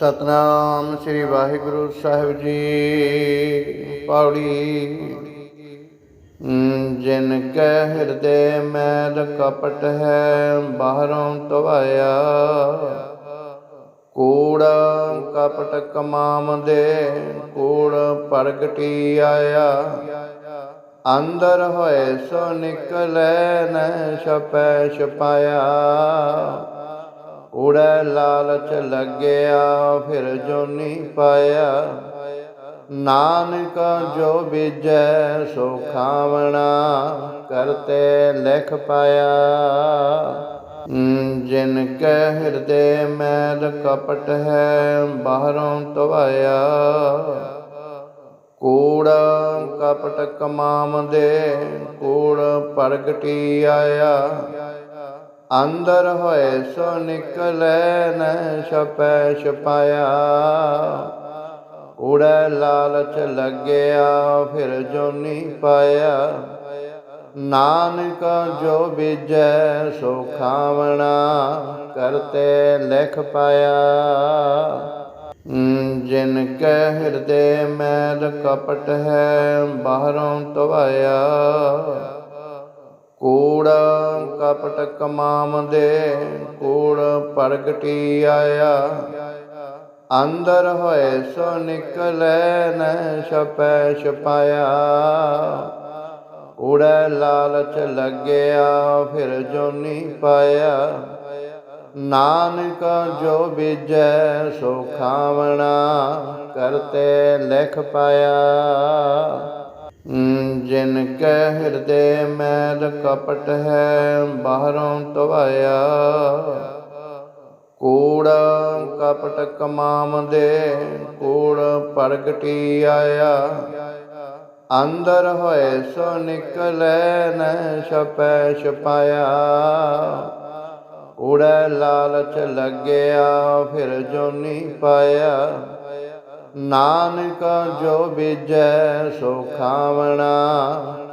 ਸਤਨਾਮ ਸ੍ਰੀ ਵਾਹਿਗੁਰੂ ਸਾਹਿਬ ਜੀ। ਪੌੜੀ ਜਿਨ ਕੈ ਹਿਰਦੇ ਮੈਲ ਕਪਟ ਹੈ, ਬਾਹਰੋਂ ਧਵਾਇਆ। ਕੂੜ ਕਪਟ ਕਮਾਮ ਦੇ ਕੂੜ ਪ੍ਰਗਟੀ ਆਇਆ। ਅੰਦਰ ਹੋਏ ਸੋ ਨਿਕਲੈ, ਨ ਛਪੈ ਛਪਾਇਆ। ਉੜੈ ਲਾਲਚ ਲੱਗਿਆ, ਫਿਰ ਜੋਨੀ ਪਾਇਆ। ਨਾਨਕ ਜੋ ਬੀਜੈ, ਸੋ ਖਾਵਣਾ ਕਰਤੇ ਲਿਖ ਪਾਇਆ। ਜਿਨ ਕੈ ਹਿਰਦੇ ਮੈਲ ਕਪਟ ਹੈ, ਬਾਹਰੋਂ ਧਵਾਇਆ। ਕੂੜ ਕਪਟ ਕਮਾਮ ਦੇ ਕੂੜ ਪ੍ਰਗਟੀ ਆਇਆ। ਅੰਦਰ ਹੋਏ ਸੋ ਨਿਕਲੈ ਨ ਛਪੈ ਛਪਾਇਆ। ਉੜੈ ਲਾਲਚ ਲੱਗਿਆ, ਫਿਰ ਜੋਨੀ ਪਾਇਆ। ਨਾਨਕ ਜੋ ਬੀਜੈ, ਸੋ ਖਾਵਣਾ ਕਰਤੇ ਲਿਖ ਪਾਇਆ। ਜਿਨ ਕੈ ਹਿਰਦੇ ਮੈਲ ਕਪਟ ਹੈ, ਬਾਹਰੋਂ ਧਵਾਇਆ। ਕੂੜ ਕਪਟ ਕਮਾਮ ਦੇ ਕੂੜ ਪ੍ਰਗਟੀ ਆਇਆ। ਅੰਦਰ ਹੋਏ ਸੋ ਨਿਕਲੈ ਨ ਛਪੈ ਛਪਾਇਆ ਉੜੈ ਲਾਲਚ ਲੱਗਿਆ, ਫਿਰ ਜੋਨੀ ਪਾਇਆ। ਨਾਨਕ ਜੋ ਬੀਜੈ, ਸੋ ਖਾਵਣਾ ਕਰਤੇ ਲਿਖ ਪਾਇਆ। ਜਿਨ ਕੈ ਹਿਰਦੇ ਮੈਲ ਕਪਟ ਹੈ, ਬਾਹਰੋਂ ਧਵਾਇਆ। ਕੂੜ ਕਪਟ ਕਮਾਮ ਦੇ ਪ੍ਰਗਟੀ ਆਇਆ। ਅੰਦਰ ਹੋਏ ਸੋ ਨਿਕਲੈ ਨ ਛਪੈ ਛਪਾਇਆ ਉੜੈ ਲਾਲਚ ਲੱਗਿਆ, ਫਿਰ ਜੋਨੀ ਪਾਇਆ। ਨਾਨਕ ਜੋ ਬੀਜੈ ਸੋ ਖਾਵਣਾ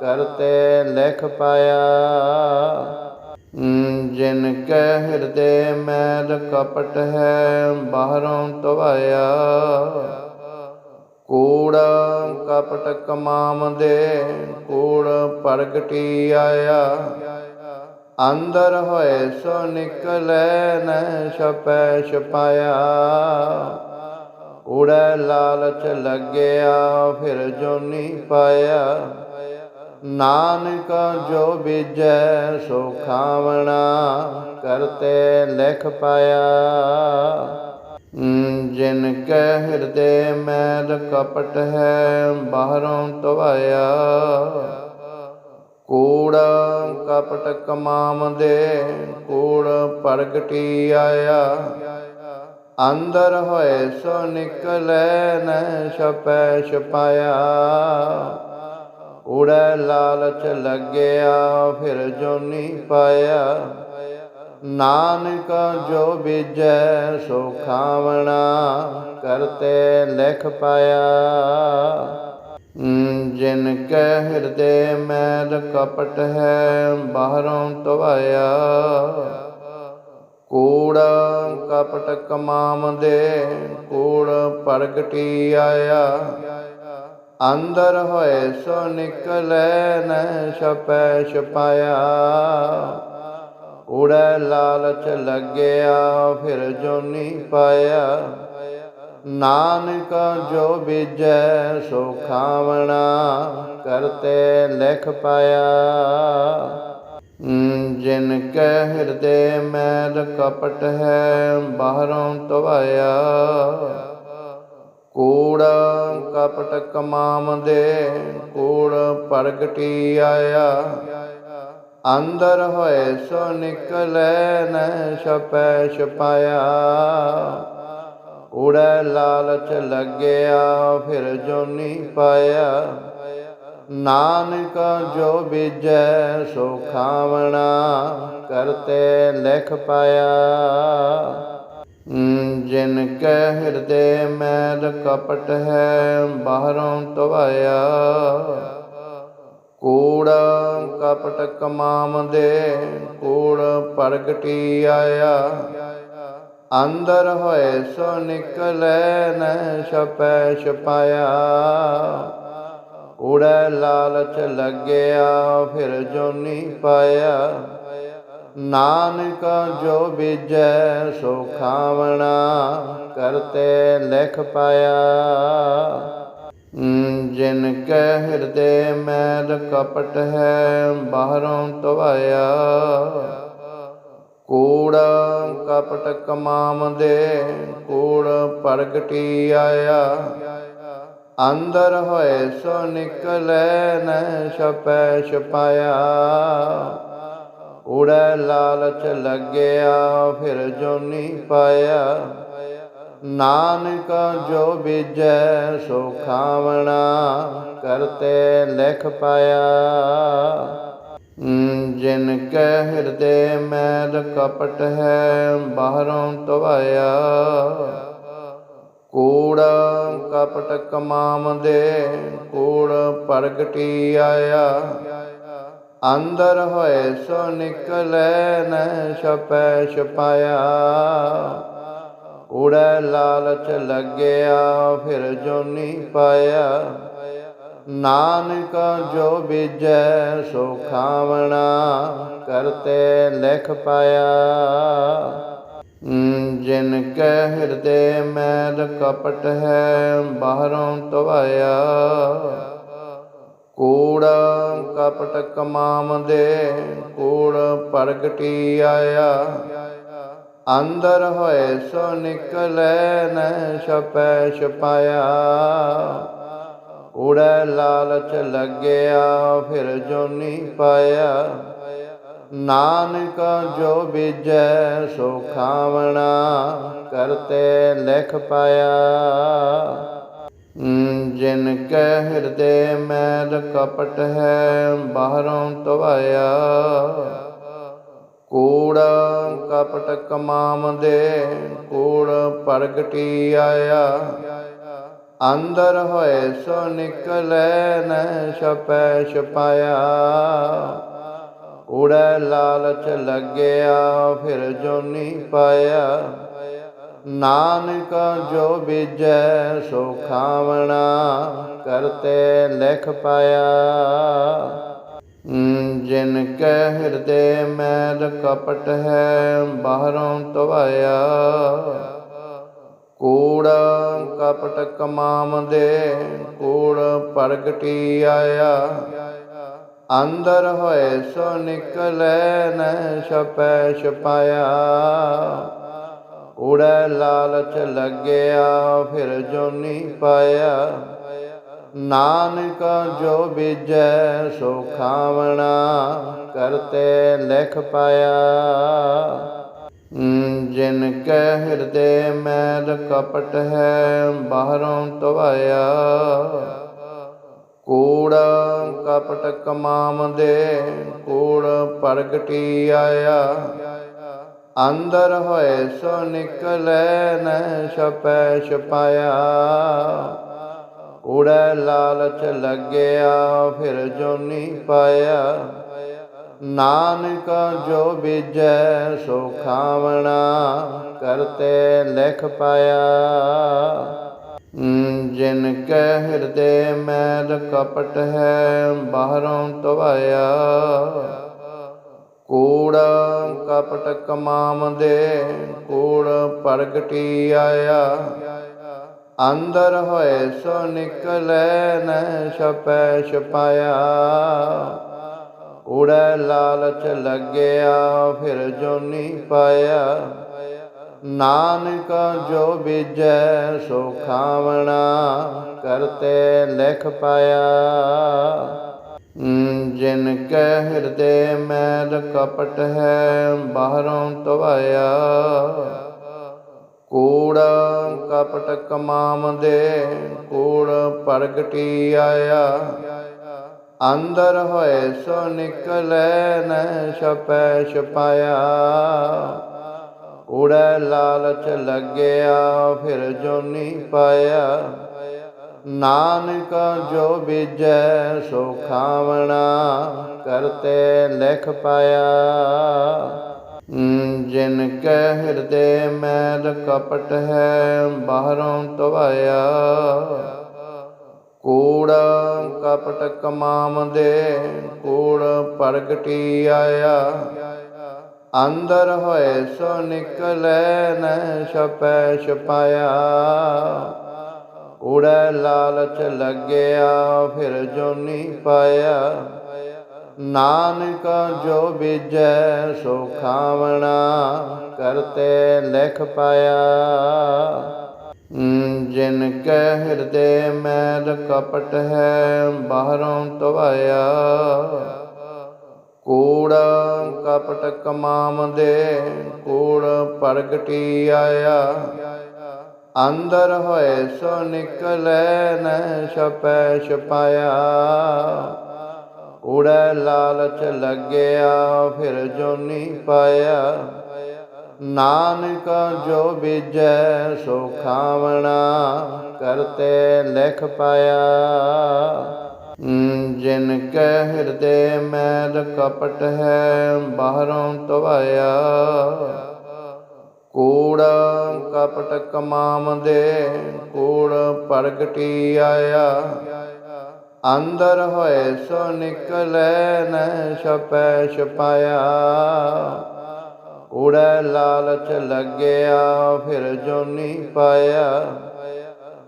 ਕਰਤੇ ਲਿਖ ਪਾਇਆ। ਜਿਨ ਕੈ ਹਿਰਦੇ ਮੈਲ ਕਪਟ ਹੈ ਬਾਹਰੋਂ ਧਵਾਇਆ। ਕੂੜ ਕਪਟ ਕਮਾਮ ਦੇ ਕੂੜ ਪ੍ਰਗਟੀ ਆਇਆ। ਅੰਦਰ ਹੋਏ ਸੋ ਨਿਕਲੈ ਨ ਛਪੈ ਛਪਾਇਆ। ਉੜੈ ਲਾਲਚ ਲੱਗਿਆ, ਫਿਰ ਜੋਨੀ ਪਾਇਆ। ਨਾਨਕ ਜੋ ਬੀਜੈ, ਸੋ ਖਾਵਣਾ ਕਰਤੇ ਲਿਖ ਪਾਇਆ। ਜਿਨ ਕੈ ਹਿਰਦੇ ਮੈਲ ਕਪਟ ਹੈ, ਬਾਹਰੋਂ ਧਵਾਇਆ। ਕੂੜ ਕਪਟ ਕਮਾਮ ਦੇ, ਕੂੜ ਪ੍ਰਗਟੀ ਆਇਆ। ਅੰਦਰ ਹੋਏ ਸੋ ਨਿਕਲੈ ਨ ਛਪੈ ਛਪਾਇਆ। ਉੜੈ ਲਾਲਚ ਲੱਗਿਆ, ਫਿਰ ਜੋਨੀ ਪਾਇਆ। ਨਾਨਕ ਜੋ ਬੀਜੈ, ਸੋ ਖਾਵਣਾ ਕਰਤੇ ਲਿਖ ਪਾਇਆ। ਜਿਨ ਕੈ ਹਿਰਦੇ ਮੈਲ ਕਪਟ ਹੈ, ਬਾਹਰੋਂ ਧਵਾਇਆ। ਕੂੜ ਕਪਟ ਕਮਾਮ ਦੇ ਕੂੜ ਪ੍ਰਗਟੀ ਆਇਆ। ਅੰਦਰ ਹੋਏ ਸੋ ਨਿਕਲੈ ਨ ਛਪੈ ਛਪਾਇਆ ਉੜੈ ਲਾਲਚ ਲੱਗਿਆ, ਫਿਰ ਜੋਨੀ ਪਾਇਆ। ਨਾਨਕ ਜੋ ਬੀਜੈ, ਸੋ ਖਾਵਣਾ ਕਰਤੇ ਲਿਖ ਪਾਇਆ। ਜਿਨ ਕੈ ਹਿਰਦੇ ਮੈਲ ਕਪਟ ਹੈ, ਬਾਹਰੋਂ ਧਵਾਇਆ। ਕੂੜ ਕਪਟ ਕਮਾਮ ਦੇ ਪ੍ਰਗਟੀ ਆਇਆ। ਅੰਦਰ ਹੋਏ ਸੋ ਨਿਕਲੈ ਨ ਛਪੈ ਛਪਾਇਆ ਉੜੈ ਲਾਲਚ ਲੱਗਿਆ, ਫਿਰ ਜੋਨੀ ਪਾਇਆ। ਨਾਨਕ ਜੋ ਬੀਜੈ ਸੋ ਖਾਵਣਾ ਕਰਤੇ ਲਿਖ ਪਾਇਆ। ਜਿਨ ਕੈ ਹਿਰਦੇ ਮੈਲ ਕਪਟ ਹੈ ਬਾਹਰੋਂ ਧਵਾਇਆ। ਕੂੜ ਕਪਟ ਕਮਾਮ ਦੇ ਕੂੜ ਪ੍ਰਗਟੀ ਆਇਆ। ਅੰਦਰ ਹੋਏ ਸੋ ਨਿਕਲੈ ਨ ਛਪੈ ਛਪਾਇਆ। ਉੜੈ ਲਾਲਚ ਲੱਗਿਆ, ਫਿਰ ਜੋਨੀ ਪਾਇਆ। ਨਾਨਕ ਜੋ ਬੀਜੈ, ਸੋ ਖਾਵਣਾ ਕਰਤੇ ਲਿਖ ਪਾਇਆ। ਜਿਨ ਕੈ ਹਿਰਦੇ ਮੈਲ ਕਪਟ ਹੈ, ਬਾਹਰੋਂ ਧਵਾਇਆ। ਕੂੜ ਕਪਟ ਕਮਾਮ ਦੇ, ਕੂੜ ਪ੍ਰਗਟੀ ਆਇਆ। ਅੰਦਰ ਹੋਏ ਸੋ ਨਿਕਲੈ ਨ ਛਪੈ ਛਪਾਇਆ। ਉੜੈ ਲਾਲਚ ਲੱਗਿਆ, ਫਿਰ ਜੋਨੀ ਪਾਇਆ। ਨਾਨਕ ਜੋ ਬੀਜੈ, ਸੋ ਖਾਵਣਾ ਕਰਤੇ ਲਿਖ ਪਾਇਆ। ਜਿਨ ਕੈ ਹਿਰਦੇ ਮੈਲ ਕਪਟ ਹੈ, ਬਾਹਰੋਂ ਧਵਾਇਆ। ਕੂੜ ਕਪਟ ਕਮਾਮ ਦੇ ਕੂੜ ਪ੍ਰਗਟੀ ਆਇਆ। ਅੰਦਰ ਹੋਏ ਸੋ ਨਿਕਲੈ ਨ ਛਪੈ ਛਪਾਇਆ ਉੜੈ ਲਾਲਚ ਲੱਗਿਆ, ਫਿਰ ਜੋਨੀ ਪਾਇਆ। ਨਾਨਕ ਜੋ ਬੀਜੈ, ਸੋ ਖਾਵਣਾ ਕਰਤੇ ਲਿਖ ਪਾਇਆ। ਜਿਨ ਕੈ ਹਿਰਦੇ ਮੈਲ ਕਪਟ ਹੈ, ਬਾਹਰੋਂ ਧਵਾਇਆ। ਕੂੜ ਕਪਟ ਕਮਾਮ ਦੇ ਪ੍ਰਗਟੀ ਆਇਆ। ਅੰਦਰ ਹੋਏ ਸੋ ਨਿਕਲੈ ਨ ਛਪੈ ਛਪਾਇਆ ਉੜੈ ਲਾਲਚ ਲੱਗਿਆ, ਫਿਰ ਜੋਨੀ ਪਾਇਆ। ਨਾਨਕ ਜੋ ਬੀਜੈ ਸੋ ਖਾਵਣਾ ਕਰਤੇ ਲਿਖ ਪਾਇਆ। ਜਿਨ ਕੈ ਹਿਰਦੇ ਮੈਲ ਕਪਟ ਹੈ ਬਾਹਰੋਂ ਧਵਾਇਆ। ਕੂੜ ਕਪਟ ਕਮਾਮ ਦੇ ਕੂੜ ਪ੍ਰਗਟੀ ਆਇਆ। ਅੰਦਰ ਹੋਏ ਸੋ ਨਿਕਲੈ ਨ ਛਪੈ ਛਪਾਇਆ। ਉੜੈ ਲਾਲਚ ਲੱਗਿਆ, ਫਿਰ ਜੋਨੀ ਪਾਇਆ। ਨਾਨਕ ਜੋ ਬੀਜੈ, ਸੋ ਖਾਵਣਾ ਕਰਤੇ ਲਿਖ ਪਾਇਆ। ਜਿਨ ਕੈ ਹਿਰਦੇ ਮੈਲ ਕਪਟ ਹੈ, ਬਾਹਰੋਂ ਧਵਾਇਆ। ਕੂੜ ਕਪਟ ਕਮਾਮ ਦੇ ਕੂੜ ਪ੍ਰਗਟੀ ਆਇਆ। ਅੰਦਰ ਹੋਏ ਸੋ ਨਿਕਲੈ ਨ ਛਪੈ ਛਪਾਇਆ। ਉੜੈ ਲਾਲਚ ਲੱਗਿਆ, ਫਿਰ ਜੋਨੀ ਪਾਇਆ। ਨਾਨਕ ਜੋ ਬੀਜੈ, ਸੋ ਖਾਵਣਾ ਕਰਤੇ ਲਿਖ ਪਾਇਆ। ਜਿਨ ਕੈ ਹਿਰਦੇ ਮੈਲ ਕਪਟ ਹੈ, ਬਾਹਰੋਂ ਧਵਾਇਆ। ਕੂੜ ਕਪਟ ਕਮਾਮ ਦੇ ਕੂੜ ਪ੍ਰਗਟੀ ਆਇਆ। ਅੰਦਰ ਹੋਏ ਸੋ ਨਿਕਲੈ ਨ ਛਪੈ ਛਪਾਇਆ ਉੜੈ ਲਾਲਚ ਲੱਗਿਆ, ਫਿਰ ਜੋਨੀ ਪਾਇਆ। ਨਾਨਕ ਜੋ ਬੀਜੈ, ਸੋ ਖਾਵਣਾ ਕਰਤੇ ਲਿਖ ਪਾਇਆ। ਜਿਨ ਕੈ ਹਿਰਦੇ ਮੈਲ ਕਪਟ ਹੈ, ਬਾਹਰੋਂ ਧਵਾਇਆ। ਕੂੜ ਕਪਟ ਕਮਾਮ ਦੇ ਪ੍ਰਗਟੀ ਆਇਆ। ਅੰਦਰ ਹੋਏ ਸੋ ਨਿਕਲੈ ਨ ਛਪੈ ਛਪਾਇਆ ਉੜੈ ਲਾਲਚ ਲੱਗਿਆ, ਫਿਰ ਜੋਨੀ ਪਾਇਆ। ਨਾਨਕ ਜੋ ਬੀਜੈ, ਸੋ ਖਾਵਣਾ ਕਰਤੇ ਲਿਖ ਪਾਇਆ। ਜਿਨ ਕੈ ਹਿਰਦੇ ਮੈਲ ਕਪਟ ਹੈ, ਬਾਹਰੋਂ ਧਵਾਇਆ। ਕੂੜ ਕਪਟ ਕਮਾਮ ਦੇ ਕੂੜ ਪ੍ਰਗਟੀ ਆਇਆ। ਅੰਦਰ ਹੋਏ ਸੋ ਨਿਕਲੈ, ਨ ਛਪੈ ਛਪਾਇਆ। ਉੜੈ ਲਾਲਚ ਲੱਗਿਆ, ਫਿਰ ਜੋਨੀ ਪਾਇਆ। ਨਾਨਕ ਜੋ ਬੀਜੈ, ਸੋ ਖਾਵਣਾ ਕਰਤੇ ਲਿਖ ਪਾਇਆ। ਜਿਨ ਕੈ ਹਿਰਦੇ ਮੈਲ ਕਪਟ ਹੈ, ਬਾਹਰੋਂ ਤਵਾਇਆ ਕੂੜ ਕਪਟ ਕਮਾਮ ਦੇ ਕੂੜ ਪ੍ਰਗਟੀ ਆਇਆ। ਅੰਦਰ ਹੋਏ ਸੋ ਨਿਕਲੈ ਨ ਛਪੈ ਛਪਾਇਆ। ਉੜੈ ਲਾਲਚ ਲੱਗਿਆ, ਫਿਰ ਜੋਨੀ ਪਾਇਆ। ਨਾਨਕ ਜੋ ਬੀਜੈ, ਸੋ ਖਾਵਣਾ ਕਰਤੇ ਲਿਖ ਪਾਇਆ। ਜਿਨ ਕੈ ਹਿਰਦੇ ਮੈਲ ਕਪਟ ਹੈ, ਬਾਹਰੋਂ ਤਵਾਇਆ ਕੂੜ ਕਪਟ ਕਮਾਮ ਦੇ ਕੂੜ ਪ੍ਰਗਟੀ ਆਇਆ। ਅੰਦਰ ਹੋਏ ਸੋ ਨਿਕਲੈ ਨ ਛਪੈ ਛਪਾਇਆ ਉੜੈ ਲਾਲਚ ਲੱਗਿਆ, ਫਿਰ ਜੋਨੀ ਪਾਇਆ। ਨਾਨਕ ਜੋ ਬੀਜੈ, ਸੋ ਖਾਵਣਾ ਕਰਤੇ ਲਿਖ ਪਾਇਆ। ਜਿਨ ਕੈ ਹਿਰਦੇ ਮੈਲ ਕਪਟ ਹੈ, ਬਾਹਰੋਂ ਤਵਾਇਆ ਕੂੜ ਕਪਟ ਕਮਾਮ ਦੇ ਪ੍ਰਗਟੀ ਆਇਆ। ਅੰਦਰ ਹੋਏ ਸੋ ਨਿਕਲੈ ਨ ਛਪੈ ਛਪਾਇਆ ਉੜੈ ਲਾਲਚ ਲੱਗਿਆ, ਫਿਰ ਜੋਨੀ ਪਾਇਆ।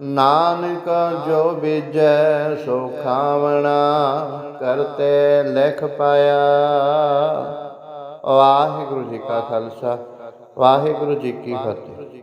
ਨਾਨਕ ਜੋ ਬੀਜੈ ਸੋ ਖਾਵਣਾ ਕਰਤੇ ਲਿਖ ਪਾਇਆ। ਵਾਹਿਗੁਰੂ ਜੀ ਕਾ ਖਾਲਸਾ, ਵਾਹਿਗੁਰੂ ਜੀ ਕੀ ਫਤਿਹ।